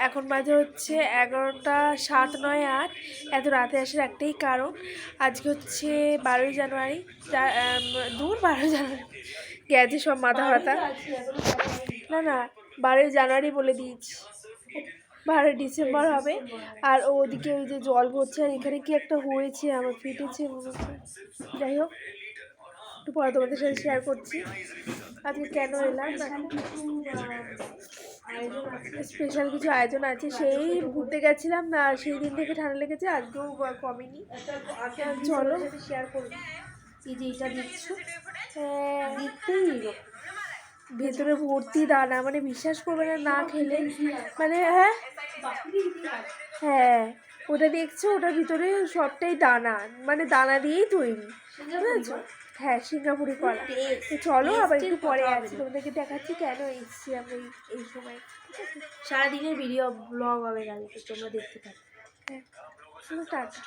এখন বাজে হচ্ছে এগারোটা সাত নয় আট। এত রাতে আসার একটাই কারণ। আজকে হচ্ছে বারোই জানুয়ারি। দূর বারোই জানুয়ারি। গেছে সব মাথা ব্যথা। না না বারোই জানুয়ারি বলে দিয়েছি। বারোই ডিসেম্বর হবে। আর ওদিকে ওই যে জল পড়ছে আর এখানে কি একটা হয়েছে আমার ফিটেছে মনে হচ্ছে। যাই হোক। একটু পরে তোমাদের সাথে শেয়ার করছি। আজকে কেন এলাম? স্পেশাল কিছু আয়োজন আছে সেই ঘুরতে গেছিলাম না সেই দিন থেকে ঠান্ডা লেগেছে, আজকেও কমেনি। চলো। শেয়ার করব এই যে এটা দিচ্ছ হ্যাঁ দেখতেই ভেতরে ভর্তি দানা মানে বিশ্বাস করবে না না খেলে মানে হ্যাঁ হ্যাঁ ওটা দেখছ ওটার ভিতরে সবটাই দানা মানে দানা দিয়েই তৈরি বুঝেছ? হ্যাঁ সিঙ্গাপুরি কলা। তো চলো আবার একটু পরে আছি তোমাদেরকে দেখাচ্ছি কেন এসছি আমরা এই সময়। সারাদিনের ভিডিও ব্লগ হবে কালকে তোমরা দেখতে থাকো। হ্যাঁ টাটা।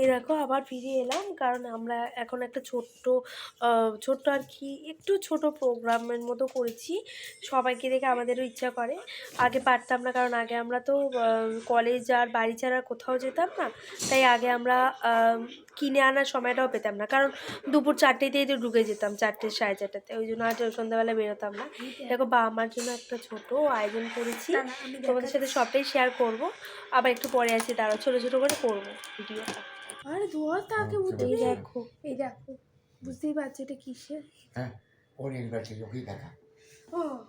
এই দেখো আবার ফিরে এলাম, কারণ আমরা এখন একটা ছোট্ট ছোট্ট আর কি একটু ছোট প্রোগ্রামের মতো করেছি। সবাইকে দেখে আমাদেরও ইচ্ছা করে। আগে পারতাম না, কারণ আগে আমরা তো কলেজ আর বাড়ি ছাড়া কোথাও যেতাম না। তাই আগে আমরা কিনে আনার সময়টাও পেতাম না। কারণ দুপুর চারটেতেই তো ঢুকে যেতাম চারটে সাড়ে চারটেতে। ওই জন্য আর সন্ধ্যাবেলা বেরোতাম না। দেখো বাবা মার জন্য একটা ছোট আয়োজন করেছি। তোমাদের সাথে সবটাই শেয়ার করব। আবার একটু পরে আসি দাঁড়াও ছোটো ছোটো করে করব ভিডিওটা। আরে ধোয়া তাকে এই দেখো। এই দেখো বুঝতেই পারছ এটা কিসের? হ্যাঁ ওর ইউনিভার্সিটি দেখা।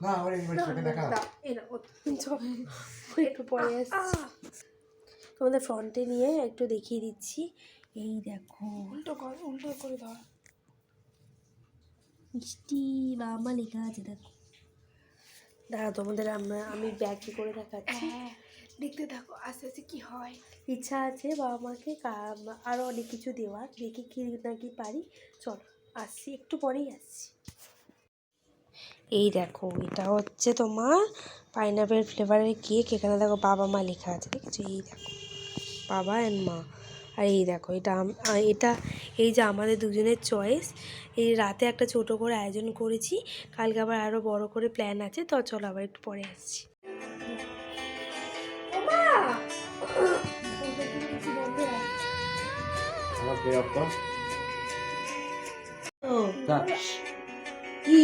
না ওর ইউনিভার্সিটি দেখা একটু পরে আসছি। তোমাদের ফ্রন্টে নিয়ে একটু দেখিয়ে দিচ্ছি। এই দেখো। উল্টো কর উল্টো করে ধর মিষ্টি বাবা লেখা আছে দেখো। দাঁড়া তোমাদের আমরা আমি ব্যাগে করে দেখাচ্ছি? হ্যাঁ দেখতে থাকো আস্তে আস্তে কি হয়। ইচ্ছা আছে বাবা মাকে কা- আরও অনেক কিছু দেওয়ার দেখি কি নাকি পারি। চলো আসছি একটু পরেই আসছি। এই দেখো এটা হচ্ছে তোমার পাইনাপেল ফ্লেভারের কেক এখানে দেখো বাবা মা লেখা আছে দেখছ? এই দেখো বাবা অ্যান্ড মা। আর এই দেখো এটা এটা এই যে আমাদের দুজনের চয়েস এই রাতে একটা ছোট করে আয়োজন করেছি কালকে আবার আরও বড় করে প্ল্যান আছে তো চলো আবার একটু পরে আসছি। কি?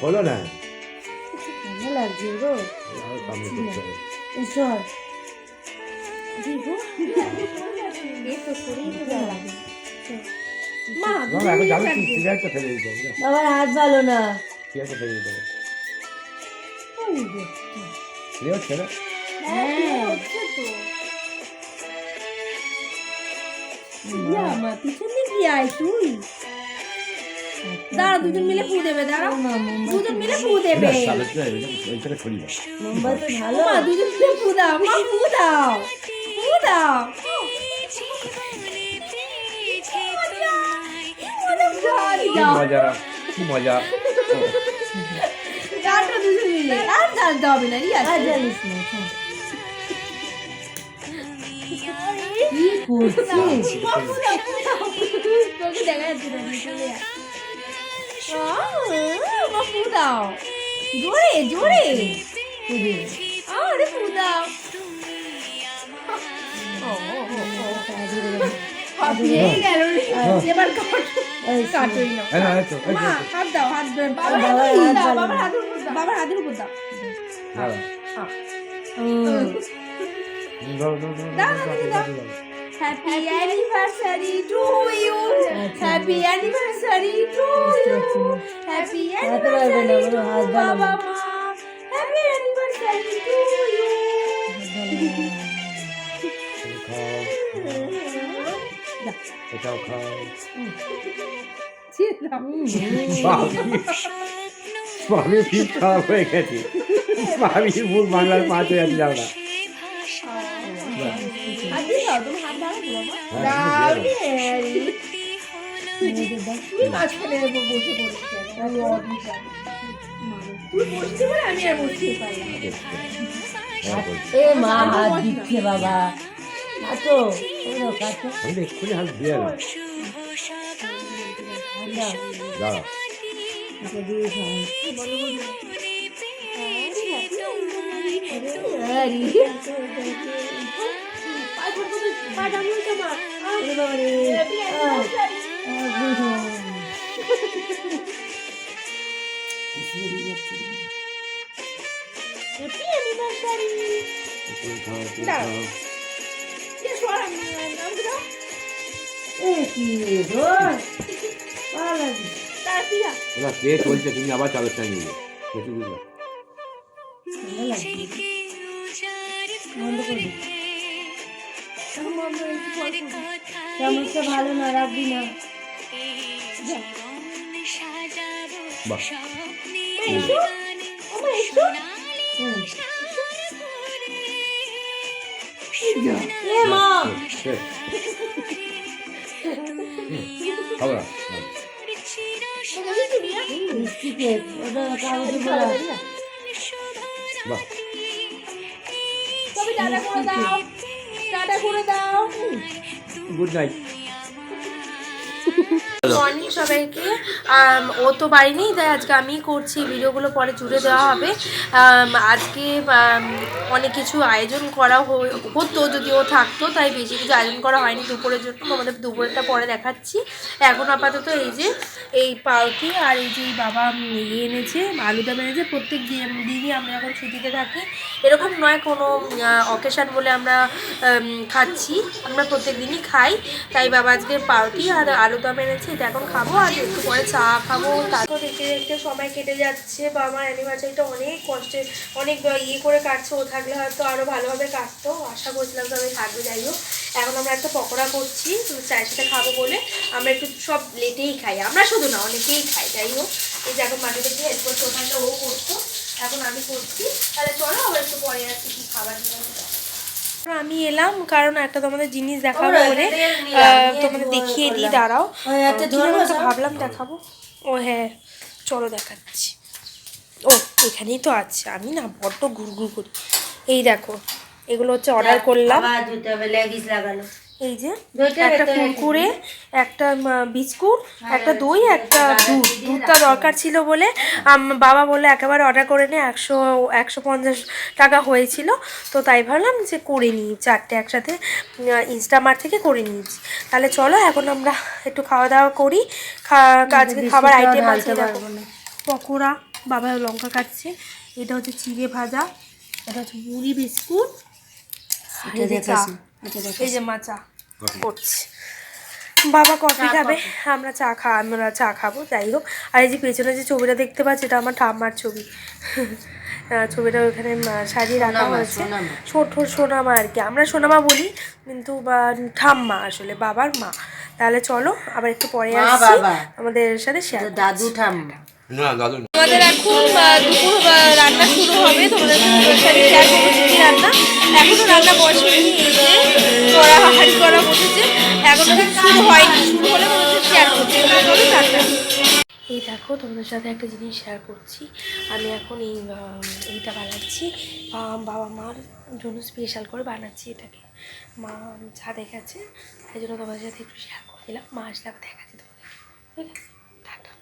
খোলো না। লাগছে গো? হবে বাবার হাত ভালো না। হ্যাঁ। আমার পিছন দিয়ে আয় তুই। দাঁড়া দুজন মিলে ফু দেবে দাঁড়া। দুজন মিলে ফু দেবে। মা দুজন মিলে ফু দাও মা ফু দাও ফু দাও। কি মজা কি মজা। ও, টাটা দুজন মিলে। আর জানতে হবে না রিয়া জানিস না কি করছিস? দেখা যাচ্ছে মা ফু দাও জোরে জোরে আরে ফু দাও। বাবার হাতের উপর দাও দাও দাও, দাও, anniversary to you happy anniversary to you happy anniversary to বাবা মা হ্যাপি অ্যানিভার্সারি টু ইউ খাও, এটাও খাও। স্বামী ফিট খারাপ হয়ে গেছে স্বামীর মুখ বাংলার পাঁচ হয়ে যাচ্ছে এ মা হাত দিচ্ছে বাবা। তো এক্ষুনি হাত দাঁড়া কি রে ধর ভালো লাগে এবার কে চলছে তুমি আবার চাদরটা নিয়ে বেশি বুঝলো ভালো লাগে বন্ধ চামচটা ভালো না রাখবি না বাহ হুম। এ মা শেষ খাব করে বাহ গুড নাইট মর্নিং সবাইকে। ও তো বাড়ি নেই, তাই আজকে আমি করছি। ভিডিওগুলো পরে জুড়ে দেওয়া হবে। আজকে অনেক কিছু আয়োজন করা হতো যদি ও থাকতো, তাই বেশি কিছু আয়োজন করা হয়নি। দুপুরের জন্য তোমাদের দুপুরেরটা পরে দেখাচ্ছি। এখন আপাতত এই যে, এই পাউটি আর এই যে বাবা ইয়ে এনেছে আলুদম এনেছে, প্রত্যেক দিন- দিনই আমরা এখন ছুটিতে থাকি। এরকম নয় কোনো অকেশান বলে আমরা খাচ্ছি। আমরা প্রত্যেক দিনই খাই। তাই বাবা আজকে পাউটি আর আলুদম এনেছে। এটা এখন খাব আর একটু পরে চা খাব। তারপর দেখতে দেখতে সময় কেটে যাচ্ছে বা আমার অ্যানিভার্সারিটা অনেক কষ্টে, অনেক ইয়ে করে কাটছে। ও থাকলে হয়তো আরও ভালোভাবে কাটতো। আশা করছিলাম আমি থাকবে, যাই হোক। এখন আমরা একটা পকোড়া করছি চায়ের সাথে খাব বলে আমরা একটু সব লেটেই খাই। আমরা শুধু না, অনেকেই খাই, যাই হোক। এই যে এখন মাটিতে গিয়ে হেল্প করছে ওখানটা ও করতো। এখন আমি করছি। তাহলে চলো আবার একটু পরে আসছি কি খাবার নিয়ে। আমি এলাম কারণ একটা তোমাদের জিনিস দেখাবো বলে। তোমাদের দেখিয়ে দিই দাঁড়াও? ভাবলাম দেখাবো। ও হ্যাঁ চলো দেখাচ্ছি। ও এখানেই তো আছে। আমি না বড্ড ঘুরঘুর করি। এই দেখো এগুলো হচ্ছে অর্ডার করলাম। লাগানো এই যে একটা কুরকুরে একটা বিস্কুট একটা দই একটা দুধ। দুধটা দরকার ছিল বলে বাবা বলে একেবারে অর্ডার করে নে একশো একশো পঞ্চাশ টাকা হয়েছিল। তো তাই ভাবলাম যে করে নিই চারটে একসাথে ইনস্টামার্ট থেকে করে নিয়েছি। তাহলে চলো এখন আমরা একটু খাওয়া দাওয়া করি। আজকে খাবার আইটেম আছে। পকোড়া বাবা লঙ্কা কাটছে। এটা হচ্ছে চিড়ে ভাজা এটা হচ্ছে মুড়ি বিস্কুট। এই যে চা। এই যে মা চা। করছে। বাবা কফি খাবে আমরা চা খা আমরা চা খাব যাই হোক। আর এই যে পেছনে যে ছবিটা দেখতে পাচ্ছি এটা আমার ঠাম্মার ছবি। ছবিটা ওখানে সাজিয়ে রাখা হয়েছে। সোনামা। ছোট সোনামা আর কি। আমরা সোনামা বলি কিন্তু বা ঠাম্মা আসলে বাবার মা। তাহলে চলো আবার একটু পরে আসছি আমাদের সাথে শেয়ার দাদু ঠাম্মা। না আমাদের এখন দুপুর রান্না শুরু হবে। তোমাদের সাথে শেয়ার করব রান্না। এখনও রান্না করা করা বসেছে। এখনও শুরু হয়নি, শুরু হলে তোমাদের শেয়ার করছি এই দেখো, তোমাদের সাথে একটা জিনিস শেয়ার করছি। আমি এখন এই এইটা বানাচ্ছি। বাবা মার জন্য স্পেশাল করে বানাচ্ছি এটাকে। মা ছাদে গেছে তাই জন্য তোমাদের সাথে একটু শেয়ার করে দিলাম। মা আসলে দেখাচ্ছি তোমাদেরকে ঠিক আছে টাটা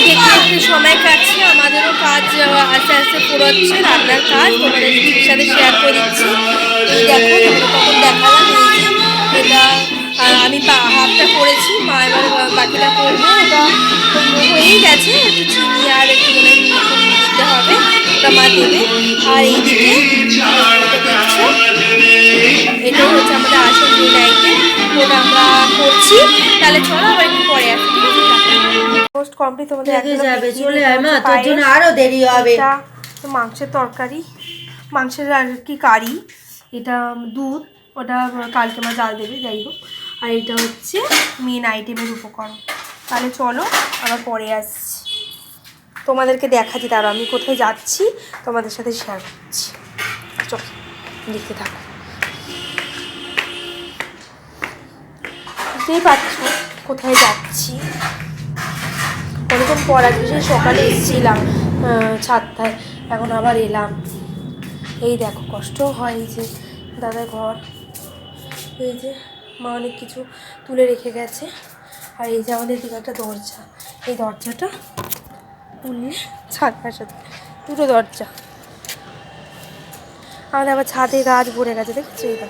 দেখতে দেখতে সময় কাটছে আমাদেরও কাজ আস্তে আস্তে পুরোচ্ছে রান্নার কাজ তোমাদের সাথে শেয়ার করে দিচ্ছি। এই দেখো তখন দেখালাম এই এটা আমি পা- হাফটা করেছি মা এবার বাকিটা করব ওটা হয়েই গেছে একটু চিনি আর একটু মনে দিতে হবে ওটা মা দেবে। আর এইদিকে আহ, এটা দেখছ হচ্ছে আমাদের আসল মেন আইটেম ওটা আমরা করছি। তাহলে চলো আবার একটু পরে আসি পোস্ট কমপ্লিট তোমাদের যাবে চলে আয় মা তোর জন্য আরও দেরি হবে। মাংসের তরকারি মাংসের আর কি কারি এটা দুধ ওটা কালকে মা জাল দেবে যাই হোক। আর এটা হচ্ছে মেন আইটেমের উপকরণ। তাহলে চলো আবার পরে আসছি। তোমাদেরকে দেখাচ্ছি তার আমি কোথায় যাচ্ছি তোমাদের সাথে শেয়ার করছি। চলো দেখতে থাকো। বুঝতেই পারছ কোথায় যাচ্ছি? অনেকক্ষণ পর আজকে সেই সকালে এসেছিলাম ছাদটায় এখন আবার এলাম। এই দেখো, কষ্ট হয় এই যে দাদার ঘর। এই যে মা অনেক কিছু তুলে রেখে গেছে। আর এই যে আমাদের দিকে একটা দরজা। এই দরজাটা খুললে ছাদ পাশে দুটো দরজা। আমাদের আবার ছাদে গাছ ভরে গেছে, দেখছ? এটা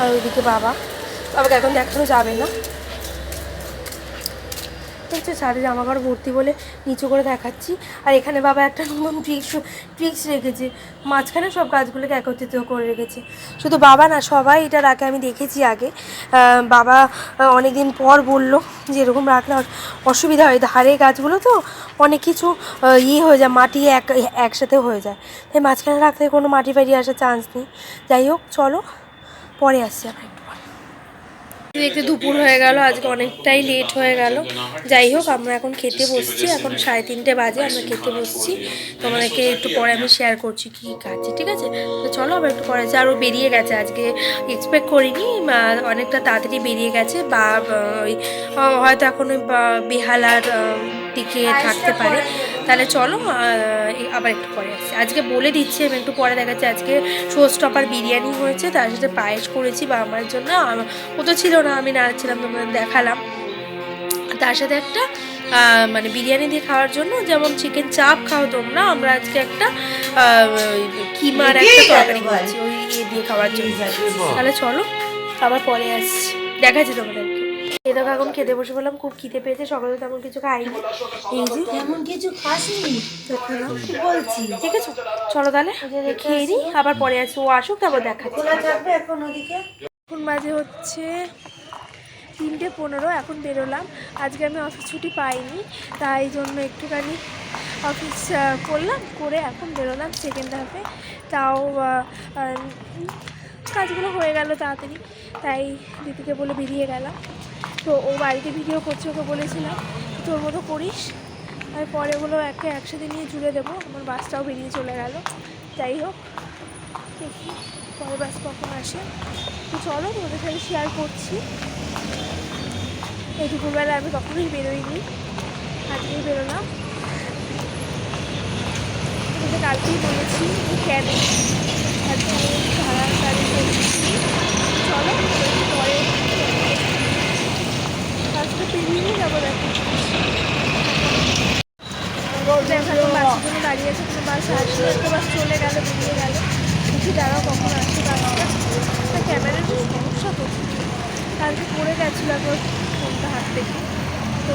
আর ওইদিকে বাবা। বাবাকে এখন দেখানো যাবে না। দেখছ সারে জামা কাপড় ভর্তি বলে নিচু করে দেখাচ্ছি। আর এখানে বাবা একটা নতুন ট্রিক্স ট্রিক্স রেখেছে। মাঝখানে সব গাছগুলোকে একত্রিত করে রেখেছে। শুধু বাবা না, সবাই এটা রাখে আমি দেখেছি আগে। বাবা অনেক দিন পর বলল যে এরকম রাখলে অস- অসুবিধা হয়। ধারে গাছগুলো তো অনেক কিছু ইয়ে হয়ে যায়, মাটি এক, একসাথে হয়ে যায়। তাই মাঝখানে রাখলে কোনো মাটি ফাটি আসার চান্স নেই। যাই হোক, চলো, পরে আসছি আমরা পরে দেখতে দুপুর হয়ে গেল, আজকে অনেকটাই লেট হয়ে গেল। যাই হোক, আমরা এখন খেতে বসছি, এখন সাড়ে তিনটে বাজে, আমরা খেতে বসছি। তোমাদেরকে একটু পরে আমি শেয়ার করছি কী খাচ্ছি, ঠিক আছে? তো চলো, আবার একটু পরে আরও বেরিয়ে গেছে, আজকে এক্সপেক্ট করিনি অনেকটা তাড়াতাড়ি বেরিয়ে গেছে, বা ওই হয়তো এখন ওই বেহালার দিকে থাকতে পারে। তাহলে চলো আবার একটু পরে আসছি। আজকে বলে দিচ্ছি আমি একটু পরে দেখাচ্ছি। আজকে শো স্টপার বিরিয়ানি হয়েছে তার সাথে পায়েস করেছি বা আমার জন্য। ও তো ছিল না আমি নাড়ছিলাম তোমাদের দেখালাম। তার সাথে একটা মানে বিরিয়ানি দিয়ে খাওয়ার জন্য যেমন চিকেন চাপ খাও তোমরা আমরা আজকে একটা কিমার একটা তরকারি করেছি ওই দিয়ে খাওয়ার জন্য। তাহলে চলো আবার পরে আসছি। দেখাচ্ছি তোমাদেরকে এটা এখন খেতে বসে বললাম খুব খিদে পেয়েছে সকালে তেমন কিছু খাইনি। এই যে তেমন কিছু খাসনি? বলছি? ঠিক আছে চলো তাহলে খেয়ে নিই আবার পরে আসি ও আসুক তারপর দেখা থাকবে এখন ওদিকে? এখন বাজে হচ্ছে তিনটে পনেরো এখন বেরোলাম। আজকে আমি অফিস ছুটি পাইনি তাই জন্য একটুখানি অফিস করলাম করে এখন বেরোলাম সেকেন্ড হাফে তাও কাজগুলো হয়ে গেল তাড়াতাড়ি। তাই দিদিকে বলে বেরিয়ে গেলাম। তো ও বাড়িতে ভিডিও করছে, ওকে বলেছিলাম তোর মতো করিস, আর পরে হলো একে একসাথে নিয়ে জুড়ে দেবো। আমার বাসটাও বেরিয়ে চলে গেল। যাই হোক, দেখি পরে বাস কখন আসে। তো চলো, তোমাদের সাথে শেয়ার করছি। এই দুপুরবেলা আমি কখনোই বেরোইনি, আজকেই বেরোলাম। তোমাদের কালকেই বলেছি কেন তাড়াতাড়ি বেরিয়েছি চলো। পরে আজকে পেরিয়ে যাব দেখো। জন্য দাঁড়িয়ে আছে বাস একটা বাস চলে গেল, বেরিয়ে গেল। দেখি দাঁড়াও কখন আসছে বাসটা তা ক্যামেরার সমস্যা হচ্ছে কালকে পড়ে গেছিল একবার ফোনটা হাত থেকে। তো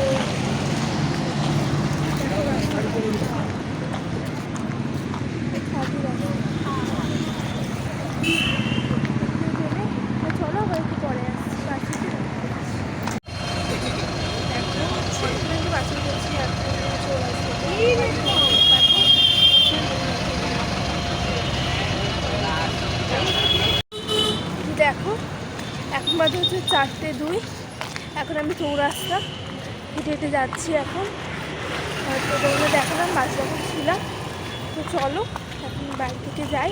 দেখো বাসটা। হাতই দেখো। তো চলো আবার একটু পরে আসছি বাসে দেখো বাসে গেছি এখন চলে দেখো। এখন বাজে হচ্ছে চারটে দুই। এখন আমি চৌরাস্তা হেঁটে হেঁটে যাচ্ছি এখন। আর তো তোমাদের দেখালাম, বাস যখন ছিলাম। তো চলো, এখন বাড়ি থেকে যাই।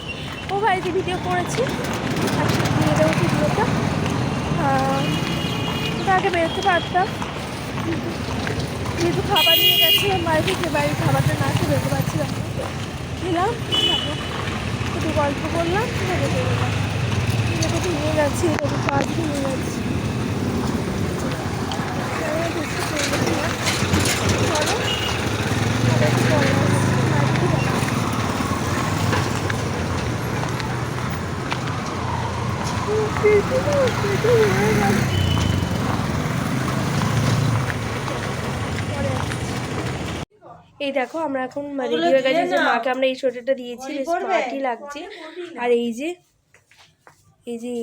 ও বাড়িতে ভিডিও করেছি একসাথে দিয়ে দেবো ভিডিওটা। তো আগে বেরোতে পারতাম। যেহেতু খাবার নিয়ে গেছিলাম বাড়ি থেকে বাড়ির খাবারটা না খেয়ে বেরোতে পারছিলাম খেলাম একটু গল্প করলাম, তারপর বেরোলাম। নিয়ে যাচ্ছি কাজ নিয়ে যাচ্ছি। এই দেখো আমরা এখন রেডি হয়ে গেছি যে মাকে আমরা এই সোয়েটারটা দিয়েছি বেশ স্মার্টই লাগছে। আর এই যে এই যে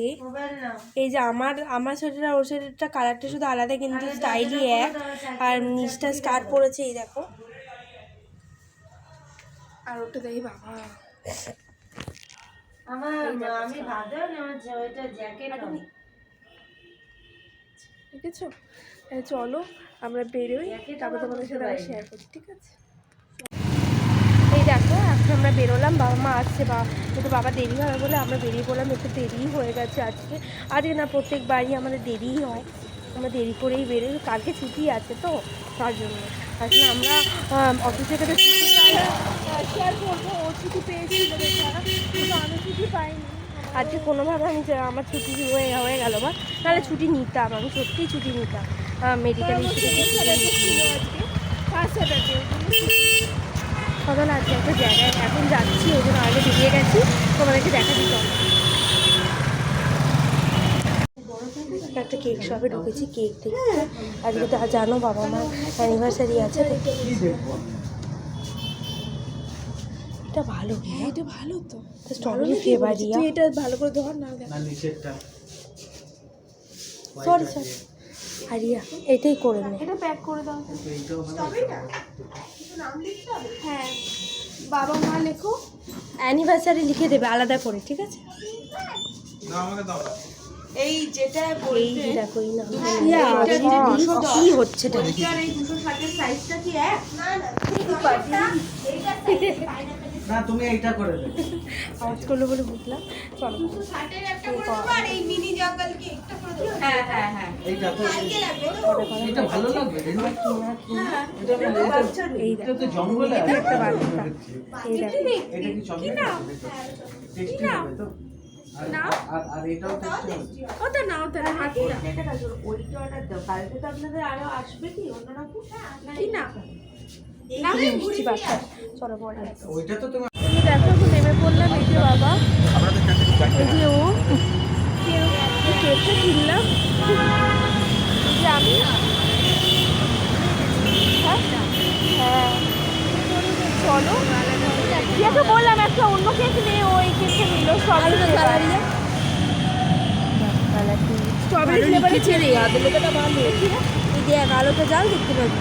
এই যে আমার আমার সোয়েটার আর ওর সোয়েটারটা কালারটা শুধু আলাদা কিন্তু স্টাইলই এক। আর নিচটা স্কার্ট পরেছে এই দেখো। আর ওটা দেখি বাবা। আমার আমি ভাবতেও ওইটা জ্যাকেট ঠিক আছে? চলো আমরা বেরোই। তারপর তোমাদের সাথে শেয়ার করছি ঠিক আছে? দেখো এখন আমরা বেরোলাম বাবা মা আসছে বা একটু বাবা দেরি হবে বলে আমরা বেরিয়ে পড়লাম একটু দেরি হয়ে গেছে আজকে। আজকে না প্রত্যেকবারই আমাদের দেরিই হয়। আমরা দেরি করেই বেরোই কালকে ছুটি আছে তো তার জন্য। আসলে আমরা অফিস থেকে তো ছুটি পাইলে শেয়ার করব ও ছুটি পেয়েছিল কিন্তু আমি ছুটি পাইনি। আজকে কোনোভাবে আমি আমার ছুটি হয়ে হয়ে গেল বা তাহলে ছুটি নিতাম আমি সত্যিই ছুটি নিতাম। মেডিকেল সকাল আজকে একটা জায়গায় এখন যাচ্ছি ওই জন্য আগে বেরিয়ে গেছি। তোমাদেরকে দেখা দিতাম একটা কেক শপে ঢুকেছি কেক দেখতে। আজকে তো জানো বাবা মার অ্যানিভার্সারি আছে এটা ভালো এটা ভালো তো। স্ট্রবেরি ফ্লেভার দিয়া। এটা ভালো করে ধর না না সরি সরি হারিয়া এটাই করে নে। এটা প্যাক করে দাও। ভালো হ্যাঁ বাবা মা লেখো। অ্যানিভার্সারি লিখে দেবে আলাদা করে ঠিক আছে? না আমাকে দাও। এই যেটা এই দেখো এই না ইয়া, কি হচ্ছে এটা? না তুমি এইটা করে দেবে। আওয়াজ করল বলে বুঝলাম। চলো। হ্যাঁ হ্যাঁ হ্যাঁ। এইটা তো এটা ভালো লাগবে না? এটা না, এটা- এই এটা তো জঙ্গলে আছে। একটা বার্তা এই দেখো এটা কি চকলেট টেস্টি হবে তো? আর- আর নাও তাহলে না কি? না এই মিষ্টি বাচ্চা চলো পরে ওইটা তো তুমি দেখো নেমে পড়লাম এই যে বাবা এই যে ও এই কেকটা কিনলাম যে আমি। হ্যাঁ? হ্যাঁ। চলো। ইয়াকে বললাম একটা অন্য কেক নে ওই কেকটা নিল স্ট্রবেরি স্ট্রবেরি ফ্লেভারে ছেড়ে আদুলেটা ভালো এই দেখ আলোটা জাল দেখতে পাবি।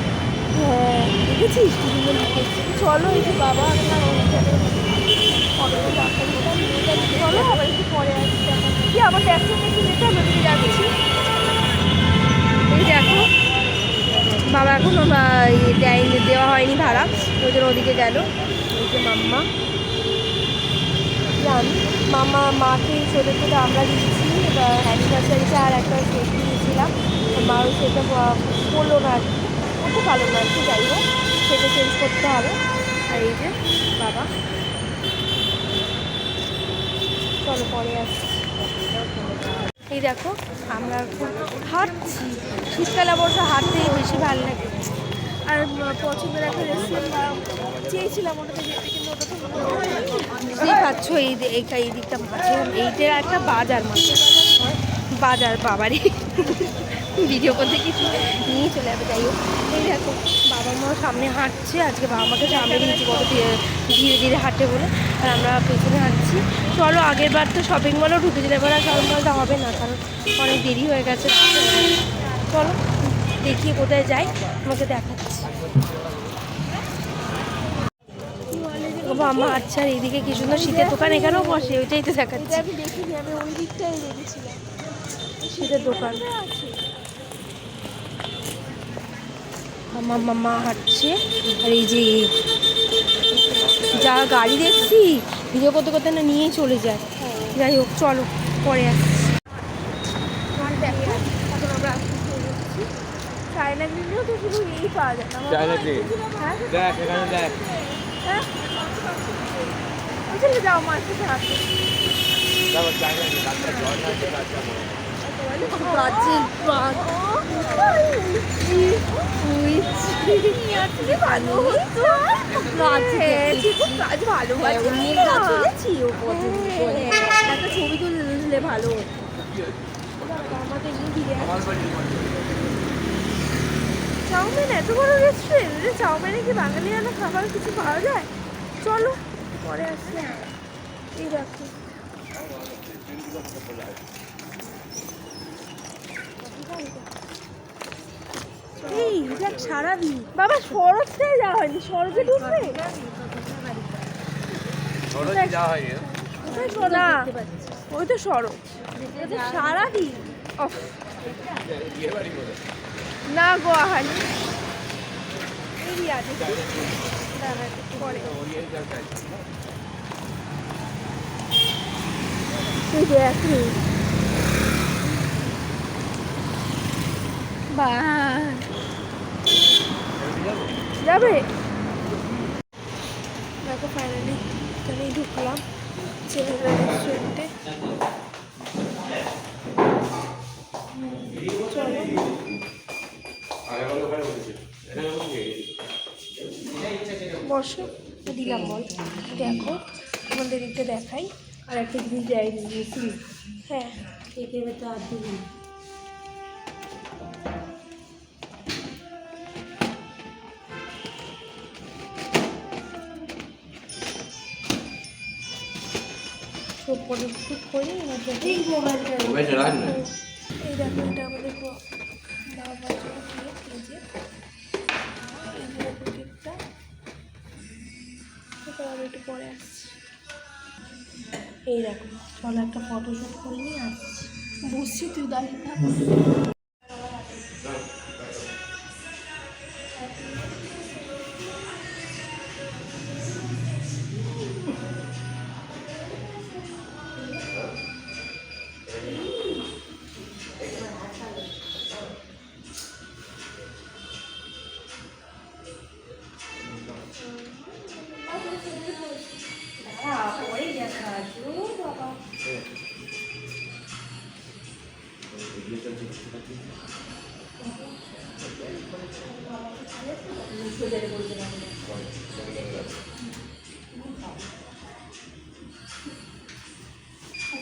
হ্যাঁ দেখেছিস? তুমি চলো এই যে বাবা আপনার চলো আবার একটু পরে আসছি। কি আমার ট্যাক্সি একটু যেতে হবে? আমি যাচ্ছি। এই দেখো, বাবা এখনও, বা- ইয়ে দেয়নি দেওয়া হয়নি ভাড়া। ওই জন্য ওদিকে গেল। ওই যে মাম্মা। জান মামা মাকে ছোটো ছোটো আমরা দিচ্ছি অ্যানিভার্সারিতে আর একটা কেক দিয়েছিলাম। মা সেটা করল না আর কি। করতে ভালো কি যাই হোক, সেটা চেঞ্জ করতে হবে। আর এই যে, বাবা। চলো, পরে আসছি। এই দেখো, আমরা হাঁটছি। শীতকালে অবশ্য হাঁটতেই বেশি ভালো লাগে। আর পছন্দের একটা রেস্টুরেন্ট চেয়েছিলাম ওটাতে যেতে, কিন্তু ওটা তো বুঝতেই এই এই দিকটা মাঝে। এইটা একটা বাজার, মাঝে বাজার বাবারই। ভিডিও করতে কিছু নিয়ে চলে যাবে যাই হোক। এই দেখো বাবা মা সামনে হাঁটছে আজকে বাবা মাকে সামনে দিয়েছি কত ধীরে ধীরে ধীরে হাঁটে বলে আর আমরা পেছনে হাঁটছি। চলো আগের বার তো শপিং মলও ঢুকেছিল এবার আর শপিং মলটা হবে না কারণ অনেক দেরি হয়ে গেছে। চলো দেখি কোথায় যাই তোমাকে দেখাচ্ছি। ও আমা আচ্ছা আর এইদিকে কি সুন্দর শীতের দোকান এখানেও বসে ওইটাই তো দেখাচ্ছি। আমি দেখিনি আমি ওই দিকটাই দেখেছিলাম। শীতের দোকান। আমার মামা হাঁটছে। আর এই যে যা গাড়ি দেখছি ভিডিও করতে করতে না নিয়েই চলে যায়। যাই হোক চলো পরে আসছি। চায়না তো শুধু এই পাওয়া যায় চায়না। হ্যাঁ? দেখ এখানে দেখ। হ্যাঁ? যাও হাঁটতে একটা ছবি তুলে ভালো চাউমিন এত বড় রেস্টুরেন্ট চাউমিনে কি বাঙালিয়ানা খাবার কিছু পাওয়া যায়? চলো, পরে আসি। এই দেখো। এই দেখ সারাদিন। বাবা সড়কটাই যাওয়া হয়নি। সড়কে ঢুকবে? না। ওই তো সড়ক সারাদিন। না গুয়াহাটি এরিয়া পরে। যে এক যাবে? দেখো ফাইনালি এখানেই ঢুকলাম চেহারা রেস্টুরেন্টে বসো দিলাম বল। দেখো তোমাদের দিকটা দেখাই। আর একটা জিনিস বুঝলি হ্যাঁ। একে তো আর করে শুট করি এই দেখো এটা আমাদের বাবা এই কেকটা এটা আমি একটু পরে আসছি এই দেখো চলো একটা ফটোশ্যুট করে নিয়ে আসছি বসছি তুই দাঁড়িয়ে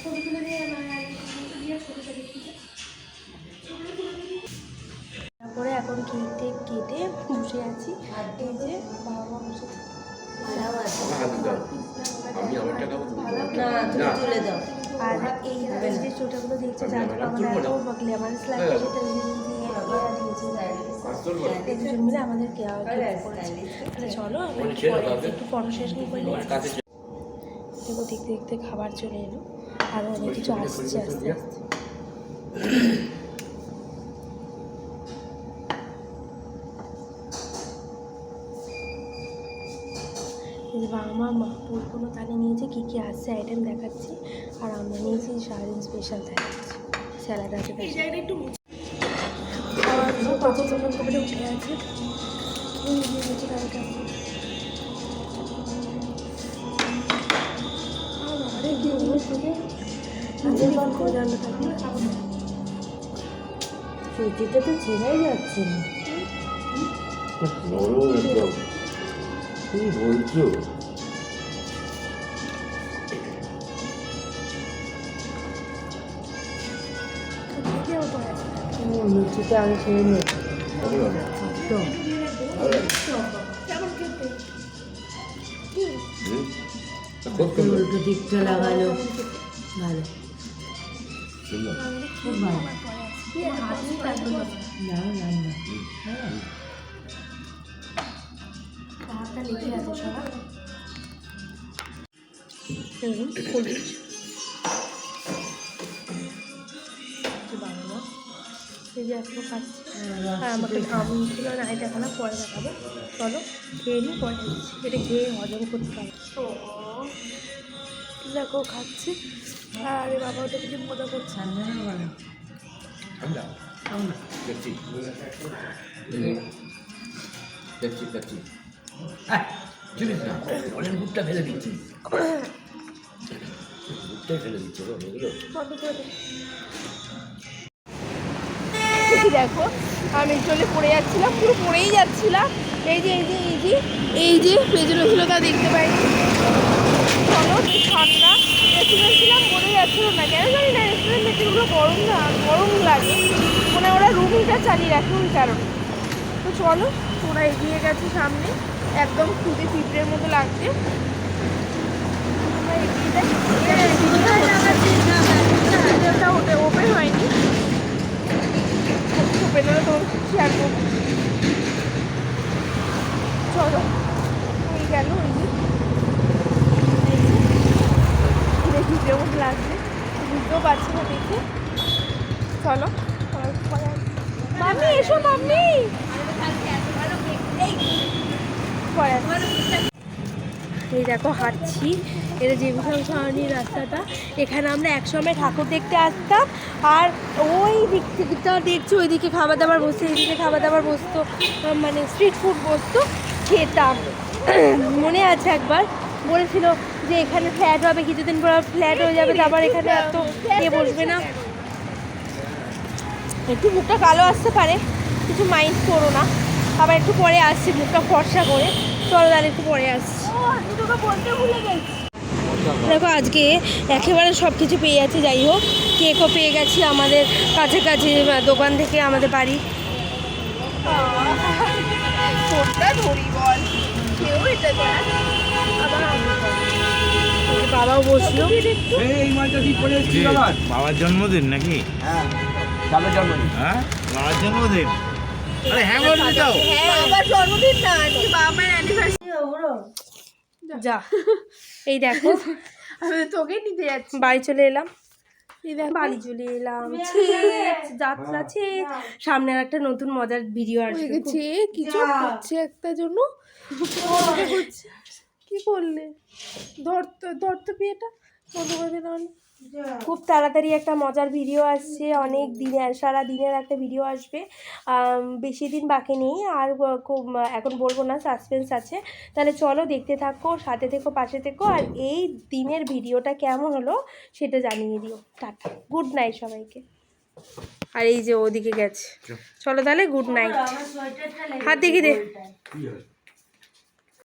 থাক তারপরে এখন কেক টেক কেটে বসে আছি। এই যে বাবা বসে তুলে আর এই যে ছোটোগুলো দেখছে যাদের এত সেটা দিয়ে এরা দিয়েছে এই দুজন মিলে আমাদের চলো একটু ফটো করে দেখো দেখতে দেখতে খাবার চলে এলো। আর অনেক কিছু আসছে আস্তে আস্তে। মা মাহপুর কোনো তাহলে নিয়েছে কী কী আসছে আইটেম দেখাচ্ছি। আর আমরা নিয়েছি সারাদিন স্পেশাল দেখাচ্ছি স্যালাড আছে উঠে আছে কি হলো সুজিটা তো ছেড়াই যাচ্ছে না নরম একদম কি বলছো লুচিটা আমি একদম কেমন খেতে উল্টো দিকটা লাগালো। ভালো। বাবা এই যে খাচ্ছি না এটা এখন পরে চলো খেয়ে নিই পরে এটা খেয়ে হজম করতে হবে দেখো খাচ্ছি আরে বাবা ওটা কিছু মজা করছে দেখো আমি চলে পড়ে যাচ্ছিলাম পুরো পড়েই যাচ্ছিলাম এই যে এই যে এই যে এই যে ছিল তা দেখতে পাইনি চলো কি ঠান্ডা রেস্টুরেন্ট ছিলাম পড়ে যাচ্ছিল না কেন জানি না রেস্টুরেন্ট মেটেগুলো গরম না গরম লাগে মানে ওরা চালিয়ে রাখে ওই কারণে তো চলো ওরা এগিয়ে গেছে সামনে একদম খুদে পিঁপড়ের মতো লাগছে যাই ওটা ওপেন হয়নি ওপেন হলে তোমার শেয়ার করব চলো ওই গেল ওই যে কেমন লাগছে বুঝতেও পারছি না দেখে চলো। মাম্মি, এসো মাম্মি। এই দেখো, হাঁটছি। এটা জেবুসাম সাহানির রাস্তাটা, এখানে আমরা একসময় ঠাকুর দেখতে আসতাম। আর ওই দিক থেকেটা দেখছি, ওইদিকে খাবার দাবার বসতো, এইদিকে খাবার দাবার বসতো মানে স্ট্রিট ফুড বসতো, খেতাম। মনে আছে একবার, বলেছিল যে এখানে ফ্ল্যাট হবে, কিছুদিন পর ফ্ল্যাট হয়ে যাবে, তারপর এখানে এত কে বসবে না। একটু মুখটা কালো আসতে পারে কিছু মাইন্ড করো না। আবার একটু পরে আসছি মুখটা ফর্সা করে। চলো তাহলে একটু পরে আসছি। বলতে ভুলে গেছি। দেখো আজকে একেবারে সব কিছু পেয়ে যাচ্ছি যাই হোক। কেকও পেয়ে গেছি আমাদের কাছাকাছি দোকান থেকে আমাদের বাড়ি। বাবাও বসল। বাবার জন্মদিন নাকি? হ্যাঁ। যাবে জন্মদিন। হ্যাঁ? বাবার জন্মদিন? আরে হ্যাঁ বলবি তো যা। এই দেখো। আমি তোকে নিতে যাচ্ছি। বাড়ি চলে এলাম। এই দেখো। বাড়ি চলে এলাম। যাত্রা ছেদ। সামনে আর একটা নতুন মজার ভিডিও হয়ে আসবে। কিছু করছে একটা জন্য? কি করলে? ধরতো ধরতো বিয়েটা বন্ধ করে দে নাহলে খুব তাড়াতাড়ি একটা মজার ভিডিও আসছে অনেক দিনে সারা দিনের একটা ভিডিও আসবে। বেশি দিন বাকি নেই আর খুব এখন বলব না সাসপেন্স আছে। তাহলে চলো দেখতে থাকো সাথে থেকো পাশে থেকো আর এই দিনের ভিডিওটা কেমন হলো সেটা জানিয়ে দিও। টাটা গুড নাইট সবাইকে। আর এই যে ওদিকে গেছে। চলো। তাহলে গুড নাইট হাত দেখি দে।